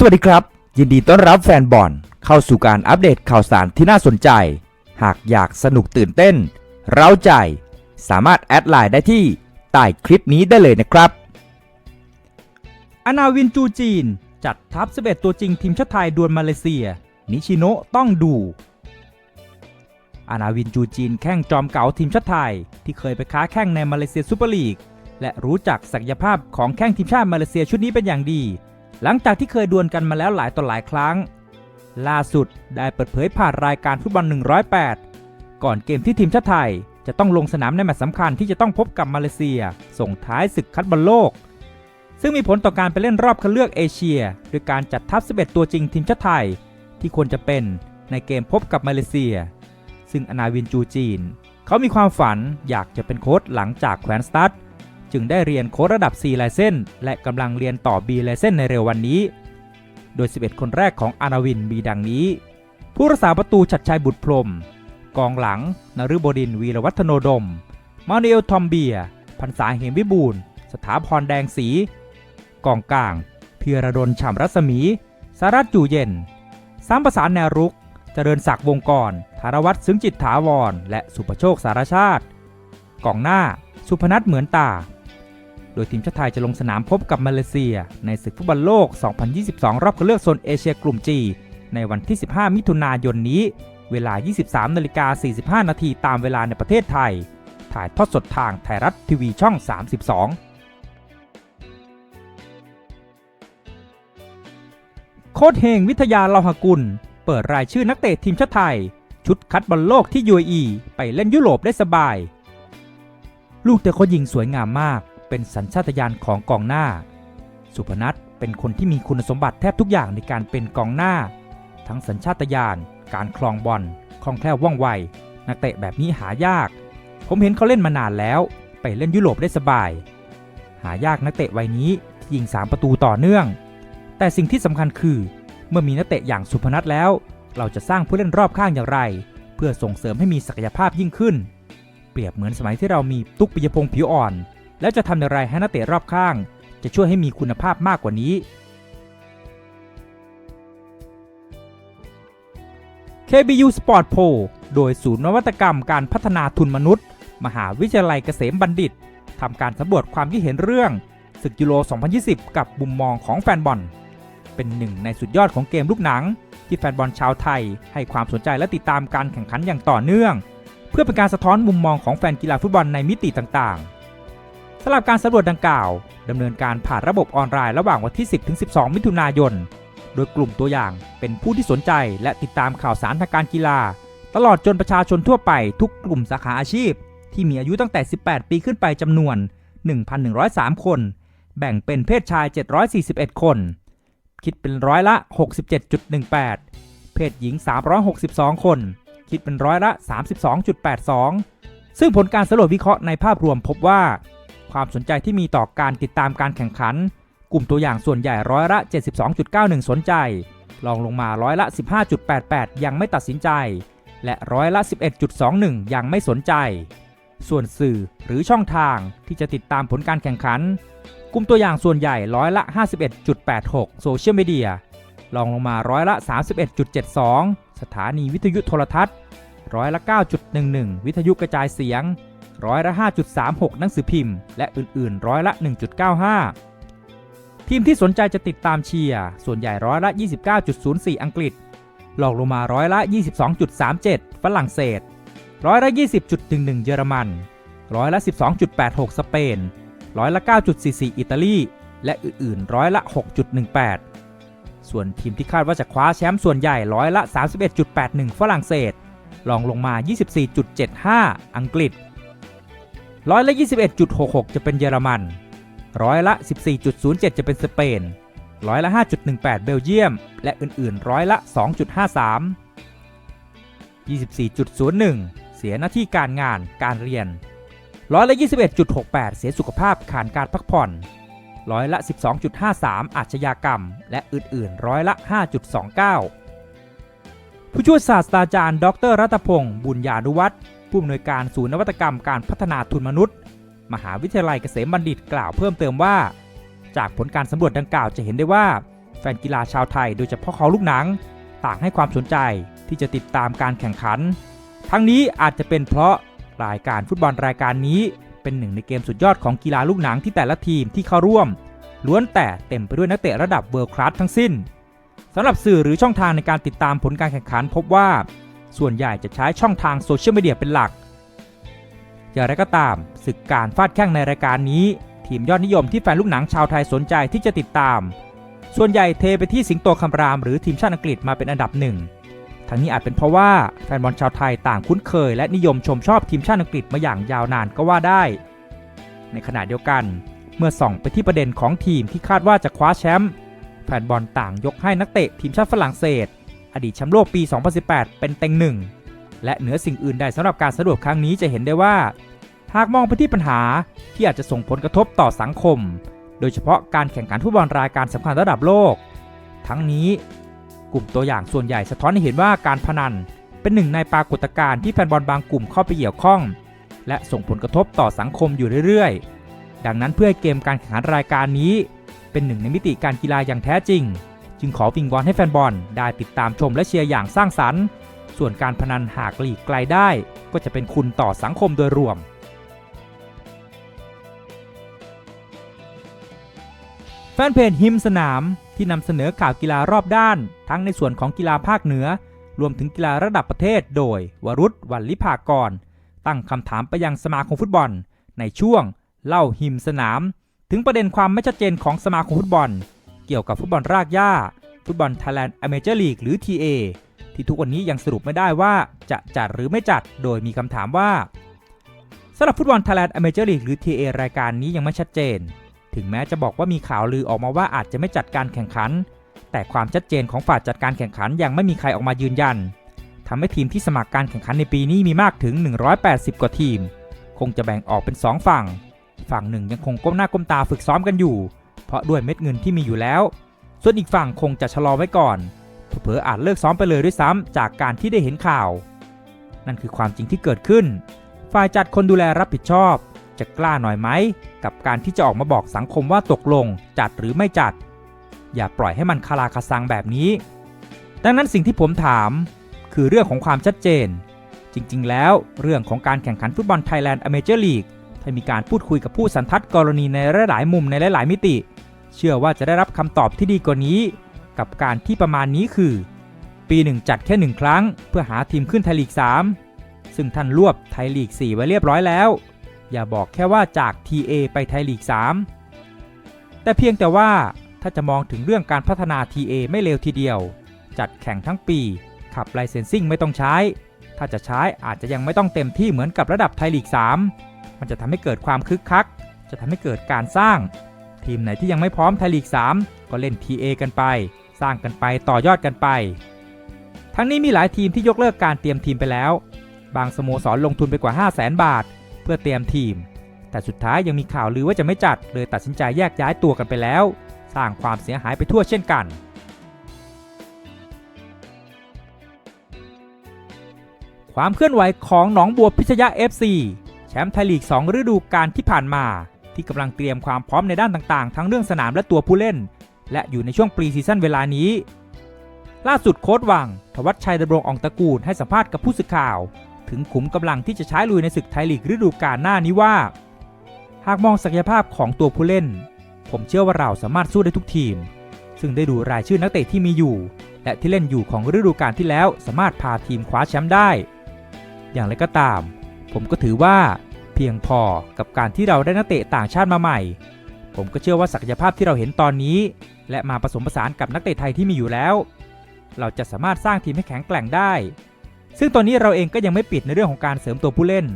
สวัสดีครับ ยินดีต้อนรับแฟนบอลเข้าสู่การอัปเดตข่าวสารที่น่าสนใจ หากอยากสนุกตื่นเต้น เร้าใจ สามารถแอดไลน์ได้ที่ใต้คลิปนี้ได้เลยนะครับ อนาวินจูจีน จัดทัพ 11 ตัวจริงทีมชาติไทยดวลมาเลเซีย นิชิโนะต้องดูอานาวินจูจีนแข้งจอมเก๋าทีมชาติไทย ที่เคยไปค้าแข้งในมาเลเซียซูเปอร์ลีกและรู้จักศักยภาพของแข้งทีมชาติมาเลเซียชุดนี้เป็นอย่างดี หลังจากที่เคยดวลกันมาแล้วหลายต่อหลายครั้ง ล่าสุดได้เปิดเผยผ่านรายการฟุตบอล 108 ก่อนเกมที่ทีมชาติไทย จะต้องลงสนามในแมตช์สำคัญที่จะต้องพบกับมาเลเซีย ส่งท้ายศึกคัดบอลโลก ซึ่งมีผลต่อการไปเล่นรอบคัดเลือกเอเชีย โดยการจัดทัพ 11 ตัวจริงทีมชาติไทย ที่ควรจะเป็นในเกมพบกับมาเลเซีย ซึ่งอนาวินจูจีน เขามีความฝันอยากจะเป็นโค้ชหลังจากแขวนสตัด จึงได้เรียนโค้ชระดับ4ไลเซนและกำลังเรียนต่อ B ไลเซนในเร็ววันนี้ โดย 11 คนแรกของอานาวินมีดังนี้ ผู้รักษาประตูชัดชัยบุตรพรม กองหลังนฤบดินวีรวัฒโนดม มาเนลทอมเบียร์พันษาเหมวิบูลสถาพรแดงสี กองกลางเพียรดลฉ่ำรัศมี สารัตอยู่เย็นสามประสานแนวรุก เจริญศักดิ์วงกรธารวัตรซึ้งจิตถาวร และสุภโชคสารชาติ กองหน้า สุพนัทเหมือนตา ดยทีมชาติไทยจะลงสนามพบกับมาเลเซีย ในศึกฟุตบอลโลก 2022 รอบคัดเลือกโซนเอเชียกลุ่มจีในวันที่ 15 มิถุนายนนี้ เวลา 23นาฬิกา45 นาทีตามเวลาในประเทศไทย ถ่ายทอดสดทางไทยรัฐทีวีช่อง 32โค้ชเฮงวิทยาลาหกุล เปิดรายชื่อนักเตะทีมชาติไทย ชุดคัดบอลโลกที่ UAE ไปเล่นยุโรปได้สบาย ลูกเตะเขายิงสวยงามมาก เป็นสัญชาตญาณของกองหน้า สุพนัทเป็นคนที่มีคุณสมบัติแทบทุกอย่างในการเป็นกองหน้า ทั้งสัญชาตญาณการคลองบอลคล่องแคล่วว่องไว นักเตะแบบนี้หายาก ผมเห็นเขาเล่นมานานแล้ว ไปเล่นยุโรปได้สบาย หายากนักเตะวัยนี้ที่ยิง 3 ประตูต่อเนื่อง แต่สิ่งที่สำคัญคือ เมื่อมีนักเตะอย่างสุพนัทแล้ว เราจะสร้างผู้เล่นรอบข้างอย่างไร เพื่อส่งเสริมให้มีศักยภาพยิ่งขึ้น เปรียบเหมือนสมัยที่เรามีตุ๊กปิยพงษ์ผิวอ่อน แล้วจะทำอย่างไรให้นักเตะรอบข้าง จะช่วยให้มีคุณภาพมากกว่านี้ KBU Sport p o โดยศูนย์นวัตกรรมการพัฒนาทุนมนุษย์ มหาวิทยาลัยเกษมบัณฑิตทำการสำรวจความคิดเห็นเรื่องศึกยูโร 2020 กับมุมมองของแฟนบอล เป็นหนึ่งในสุดยอดของเกมลูกหนัง ที่แฟนบอลชาวไทย ให้ความสนใจและติดตามการแข่งขันอย่างต่อเนื่อง เพื่อเป็นการสะท้อนมุมมองของแฟนกีฬาฟุตบอลในมิติต่างๆ สำหรับการสำรวจดังกล่าวดำเนินการผ่านระบบออนไลน์ระหว่างวันที่ 10-12 มิถุนายน โดยกลุ่มตัวอย่างเป็นผู้ที่สนใจและติดตามข่าวสารทางการกีฬา ตลอดจนประชาชนทั่วไปทุกกลุ่มสาขาอาชีพ ที่มีอายุตั้งแต่ 18 ปีขึ้นไปจำนวน 1,103 คน แบ่งเป็นเพศชาย 741 คน คิดเป็นร้อยละ 67.18 เพศหญิง 362 คน คิดเป็นร้อยละ 32.82 ซึ่งผลการสำรวจวิเคราะห์ในภาพรวมพบว่า ความสนใจที่มีต่อการติดตามการแข่งขัน กลุ่มตัวอย่างส่วนใหญ่ร้อยละ 72.91 สนใจรองลงมาร้อยละ 15.88 ยังไม่ตัดสินใจ และร้อยละ 11.21 ยังไม่สนใจ ส่วนสื่อหรือช่องทางที่จะติดตามผลการแข่งขัน กลุ่มตัวอย่างส่วนใหญ่ร้อยละ 51.86 โซเชียลมีเดียรองลงมาร้อยละ 31.72 สถานีวิทยุโทรทัศน์ ร้อยละ 9.11 วิทยุกระจายเสียง ร้อยละ 5.36 หนังสือพิมพ์ และอื่นๆ ร้อยละ 1.95 ทีมที่สนใจจะติดตามเชียร์ส่วนใหญ่ร้อยละ 29.04 อังกฤษรองลงมาร้อยละ 22.37 ฝรั่งเศส ร้อยละ 20.11 เยอรมันร้อยละ 12.86 สเปน ร้อยละ 9.44 อิตาลี และอื่นๆ ร้อยละ 6.18 ส่วนทีมที่คาดว่าจะคว้าแชมป์ส่วนใหญ่ร้อยละ 31.81 ฝรั่งเศสรองลงมา 24.75 อังกฤษ ร้อยละ 21.66 จะเป็นเยอรมัน ร้อยละ 14.07 จะเป็นสเปน ร้อยละ 5.18 เบลเยียม และอื่นๆ ร้อยละ 2.53 24.01 เสียหน้าที่การงานการเรียน ร้อยละ 21.68 เสียสุขภาพขาดการพักผ่อน ร้อยละ 12.53 อาชญากรรม และอื่นๆ ร้อยละ 5.29 ผู้ช่วยศาสตราจารย์ ดรรัตพงศ์บุญญานุวัฒน์ ผู้อำนวยการศูนย์นวัตกรรมการพัฒนาทุนมนุษย์ มหาวิทยาลัยเกษมบัณฑิตกล่าวเพิ่มเติมว่า จากผลการสำรวจดังกล่าวจะเห็นได้ว่า แฟนกีฬาชาวไทยโดยเฉพาะเขาลูกหนัง ต่างให้ความสนใจที่จะติดตามการแข่งขัน ทั้งนี้อาจจะเป็นเพราะรายการฟุตบอลรายการนี้ เป็นหนึ่งในเกมสุดยอดของกีฬาลูกหนังที่แต่ละทีมที่เข้าร่วม ล้วนแต่เต็มไปด้วยนักเตะระดับเวิร์คลาสทั้งสิ้นสำหรับสื่อหรือช่องทางในการติดตามผลการแข่งขันพบว่า ส่วนใหญ่จะใช้ช่องทางโซเชียลมีเดียเป็นหลัก อย่างไรก็ตามศึกการฟาดแข้งในรายการนี้ ทีมยอดนิยมที่แฟนลูกหนังชาวไทยสนใจที่จะติดตาม ส่วนใหญ่เทไปที่สิงโตคำรามหรือทีมชาติอังกฤษมาเป็นอันดับหนึ่งทั้งนี้อาจเป็นเพราะว่าแฟนบอลชาวไทยต่างคุ้นเคย และนิยมชมชอบทีมชาติอังกฤษมาอย่างยาวนานก็ว่าได้ ในขณะเดียวกัน เมื่อส่องไปที่ประเด็นของทีมที่คาดว่าจะคว้าแชมป์แฟนบอลต่างยกให้นักเตะทีมชาติฝรั่งเศส ดีตแชมป์โลกปี 2018 เป็นเต็งหนึ่งและเหนือสิ่งอื่นใดสำหรับการสำรวจครั้งนี้จะเห็นได้ว่า หากมองไปที่ปัญหาที่อาจจะส่งผลกระทบต่อสังคม โดยเฉพาะการแข่งขันฟุตบอลรายการสำคัญระดับโลก ทั้งนี้กลุ่มตัวอย่างส่วนใหญ่สะท้อนให้เห็นว่าการพนัน เป็นหนึ่งในปรากฏการณ์ที่แฟนบอลบางกลุ่มเข้าไปเกี่ยวข้อง และส่งผลกระทบต่อสังคมอยู่เรื่อยๆ ดังนั้นเพื่อให้เกมการแข่งขันรายการนี้ เป็นหนึ่งในมิติการกีฬาอย่างแท้จริง จึงขอวิงวอนให้แฟนบอลได้ติดตามชมและเชียร์อย่างสร้างสรรค์ ส่วนการพนันหากหลีกไกลได้ ก็จะเป็นคุณต่อสังคมโดยรวมแฟนเพจฮิมสนามที่นำเสนอข่าวกีฬารอบด้าน ทั้งในส่วนของกีฬาภาคเหนือ รวมถึงกีฬาระดับประเทศ โดยวรุษวันลิภากร ตั้งคำถามไปยังสมาคมฟุตบอล ในช่วง เล่าหิมสนาม ถึงประเด็นความไม่ชัดเจนของสมาคมฟุตบอล เกี่ยวกับฟุตบอลรากหญ้า ฟุตบอล Thailand Amateur League หรือ TA ที่ทุกวันนี้ยังสรุปไม่ได้ว่าจะจัดหรือไม่จัด โดยมีคำถามว่าสำหรับฟุตบอล Thailand Amateur League หรือ TA รายการนี้ยังไม่ชัดเจน ถึงแม้จะบอกว่ามีข่าวลือออกมาว่าอาจจะไม่จัดการแข่งขัน แต่ความชัดเจนของฝ่ายจัดการแข่งขันยังไม่มีใครออกมายืนยันทำให้ทีมที่สมัครการแข่งขันในปีนี้มีมากถึง 180 กว่าทีม คงจะแบ่งออกเป็น 2 ฝั่ง ฝั่งหนึ่งยังคงก้มหน้าก้มตาฝึกซ้อมกันอยู่ เพราะด้วยเม็ดเงินที่มีอยู่แล้ว ส่วนอีกฝั่งคงจะชะลอไว้ก่อนเผลออาจเลิกซ้อมไปเลยด้วยซ้ำจากการที่ได้เห็นข่าว นั่นคือความจริงที่เกิดขึ้น ฝ่ายจัดคนดูแลรับผิดชอบ จะกล้าหน่อยไหม กับการที่จะออกมาบอกสังคมว่าตกลงจัดหรือไม่จัด อย่าปล่อยให้มันคาราคาซังแบบนี้ ดังนั้นสิ่งที่ผมถาม คือเรื่องของความชัดเจน จริงๆ แล้วเรื่องของการแข่งขันฟุตบอลไทยแลนด์อเมเจอร์ลีกถ้ามีการพูดคุยกับผู้สันทัดกรณีในหลายๆมุมในหลายๆมิติ เชื่อว่าจะได้รับคำตอบที่ดีกว่านี้ กับการที่ประมาณนี้คือ ปีหนึ่งจัดแค่หนึ่งครั้ง เพื่อหาทีมขึ้นไทยลีก 3 ซึ่งท่านรวบไทยลีก 4 ไว้เรียบร้อยแล้ว อย่าบอกแค่ว่าจาก TA ไปไทยลีก 3 แต่เพียงแต่ว่าถ้าจะมองถึงเรื่องการพัฒนา TA ไม่เลวทีเดียว จัดแข่งทั้งปี ขับไลเซนซิ่งไม่ต้องใช้ ถ้าจะใช้อาจจะยังไม่ต้องเต็มที่เหมือนกับระดับไทยลีก 3 มันจะทำให้เกิดความคึกคัก จะทำให้เกิดการสร้าง ทีมไหนที่ยังไม่พร้อมไทยลีก 3 ก็เล่น TA กันไป สร้างกันไปต่อยอดกันไป ทั้งนี้มีหลายทีมที่ยกเลิกการเตรียมทีมไปแล้ว บางสโมสรลงทุนไปกว่า 5 0 0แสนบาท เพื่อเตรียมทีม แต่สุดท้ายยังมีข่าวลือว่าจะไม่จัด เลยตัดสินใจแยกย้ายตัวกันไปแล้ว สร้างความเสียหายไปทั่วเช่นกันความเคลื่อนไหวของหนองบัวพิชยะ FC แชมป์ไทยลีก 2 ฤดูกาลที่ผ่านมา ที่กำลังเตรียมความพร้อมในด้านต่างๆ ทั้งเรื่องสนามและตัวผู้เล่น และอยู่ในช่วงปรีซีซั่นเวลานี้ ล่าสุดโค้ดวัง ทวัชชัยดำรงอองตระกูลให้สัมภาษณ์กับผู้สื่อข่าว ถึงขุมกำลังที่จะใช้ลุยในศึกไทยลีกฤดูกาลหน้านี้ว่า หากมองศักยภาพของตัวผู้เล่น ผมเชื่อว่าเราสามารถสู้ได้ทุกทีม ซึ่งได้ดูรายชื่อนักเตะที่มีอยู่ และที่เล่นอยู่ของฤดูกาลที่แล้วสามารถพาทีมคว้าแชมป์ได้ อย่างไรก็ตาม ผมก็ถือว่า พียงพอกับการที่เราได้นักเตะต่างชาติมาใหม่ ผมก็เชื่อว่าศักยภาพที่เราเห็นตอนนี้ และมาผสมผสานกับนักเตะไทยที่มีอยู่แล้ว เราจะสามารถสร้างทีมให้แข็งแกร่งได้ ซึ่งตอนนี้เราเองก็ยังไม่ปิดในเรื่องของการเสริมตัวผู้เล่น